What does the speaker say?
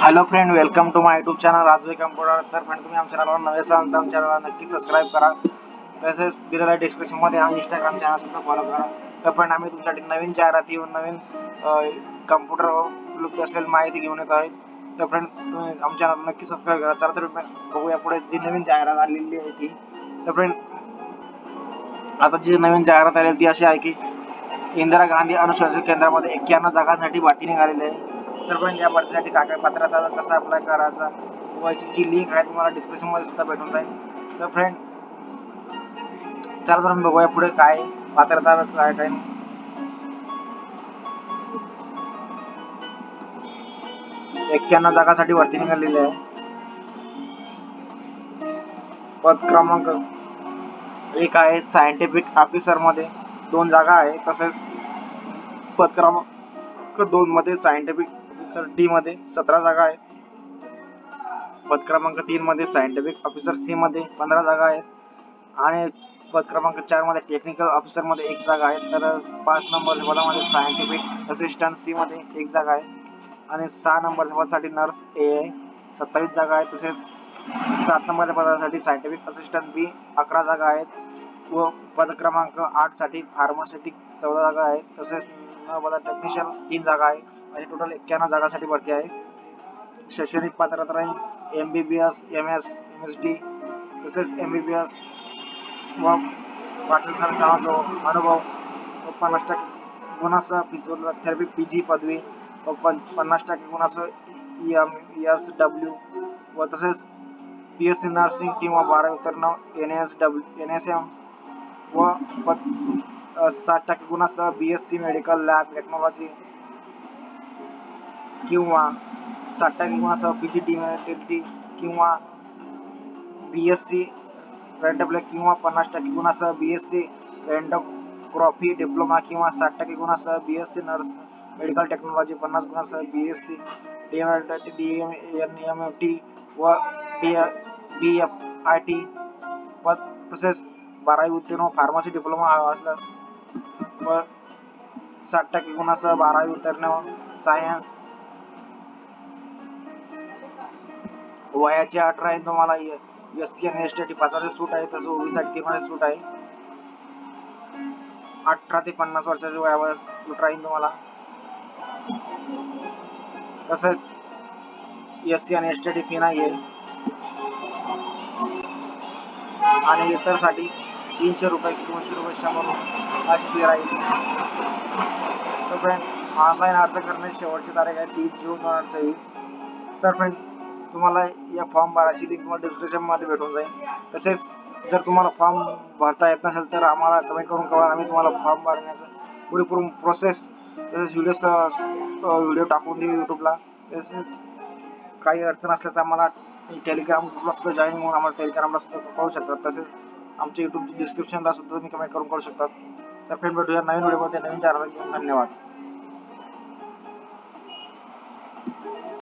Hello friend welcome to my YouTube channel Rajwe computer तर friend तुम्ही आमच्या चॅनलवर नवे असाल तर आमच्या चॅनलला नक्की सबस्क्राईब करा. तसेच दिलेल्या डिस्क्रिप्शनमध्ये इंस्टाग्राम चॅनल सुद्धा फॉलो करा. तर फ्रेंड आम्ही तुमच्यासाठी नवीन जाहिराती येऊन नवीन कम्प्युटर उपलब्ध असलेली माहिती घेऊन येत आहेत तर फ्रेंड तुम्ही आमच्या चॅनल नक्की सबस्क्राईब करा. चला तर बघूया पुढे जी नवीन जाहिरात आलेली आहे ती. तर फ्रेंड आता जी नवीन जाहिरात आलेली ती अशी आहे की इंदिरा गांधी अनुशासन केंद्रामध्ये एक्क्याण्णव जागांसाठी भरती निघालेली आहे. तर या भरतीसाठी काय काय पात्रता कसं अप्लाय करायचा? व जी लिंक आहे तुम्हाला डिस्क्रिप्शनमध्ये सुद्धा भेटून जाईल. तर फ्रेंड चला तर बघूया पुढे काय पात्रता काय काय एक्क्याण्णव जागासाठी भरती निघालेली आहे. पद क्रमांक एक आहे सायंटिफिक ऑफिसरमध्ये दोन जागा आहे. तसेच पद क्रमांक दोन मध्ये सायंटिफिक ऑफिसर डी मध्ये सतरा जागा आहेत. पद क्रमांक तीन मध्ये सायंटिफिक ऑफिसर सी मध्ये पंधरा जागा आहेत. आणि पद क्रमांक चारमध्ये टेक्निकल ऑफिसरमध्ये एक जागा आहे. तर पाच नंबर पदामध्ये सायंटिफिक असिस्टंट सी मध्ये एक जागा आहे. आणि सहा नंबरच्या पदासाठी नर्स ए सत्तावीस जागा आहे तसेच सात नंबरच्या पदासाठी सायंटिफिक असिस्टंट बी अकरा जागा आहेत. व पद क्रमांक आठसाठी फार्मास्युटिक चौदा जागा आहेत. तसेच न टेक्निशियन तीन जागा आहे. म्हणजे आणि टोटल एक्क्याण्णव जागासाठी भरती आहे. शैक्षणिक पात्रता राहील M B B S M S M S D तसेच एम बी बी एस व वाचनाचा जो अनुभव व पन्नास टक्के गुणासह थेरपी पी जी पदवी व पन पन्नास टक्के गुणासह एम एस डब्ल्यू व तसेच पी एस सी नर्सिंग किंवा बारावी उत्तीर्ण N S W N S M व साठ टक्के गुणासह B S C medical lab technology किंवा साठ टक्के गुणासह पी जी डी किंवा बी एस सी किंवा पन्नास टक्के गुणासह बी एस सी डिप्लोमा किंवा साठ टक्के गुणासह B S C nurse medical technology पन्नास गुणासह B S C D M D M N M F T व D B F I T व तसेच बारावी उत्तीर्ण फार्मसी डिप्लोमा असल्यास व साठ टक्के गुणासह बारावी उतरणं सायन्स वयाची अठरा आहे तुम्हाला एस सी आणि एस टी पाच वर्ष सूट आहे तसं ओबी साठी सूट आहे. अठरा ते पन्नास वर्षाच्या वयावर सूट राहील तुम्हाला. तसेच एस सी आणि एस टी फी नाही आहे आणि इतरसाठी तीनशे रुपये दोनशे रुपये शंभर अशी फी राहील तर फ्रेंड ऑनलाईन अर्ज करण्याची शेवटची तारीख आहे तीस जून दोन हजार चोवीस तर फ्रेंड तुम्हाला या फॉर्म भरायची लिंक तुम्हाला डिस्क्रिप्शनमध्ये भेटून जाईल. तसेच जर तुम्हाला फॉर्म भरता येत नसेल तर आम्हाला कमेंट करून कळवा. आम्ही तुम्हाला फॉर्म भरण्याचं पुरेपूर प्रोसेस तसेच व्हिडिओ व्हिडिओ टाकून देऊ यूट्यूबला तसेच काही अडचण असल्यास आम्हाला टेलिग्राम ग्रुपला सुद्धा जॉईन म्हणून आम्हाला टेलिग्रामला सुद्धा कळू शकतात तसेच आमच्या यूट्यूब डिस्क्रिप्शनला सुद्धा तुम्ही कमेंट करून करू शकता तर फ्रेंड भेटूया नवीन व्हिडिओमध्ये नवीन चार धन्यवाद.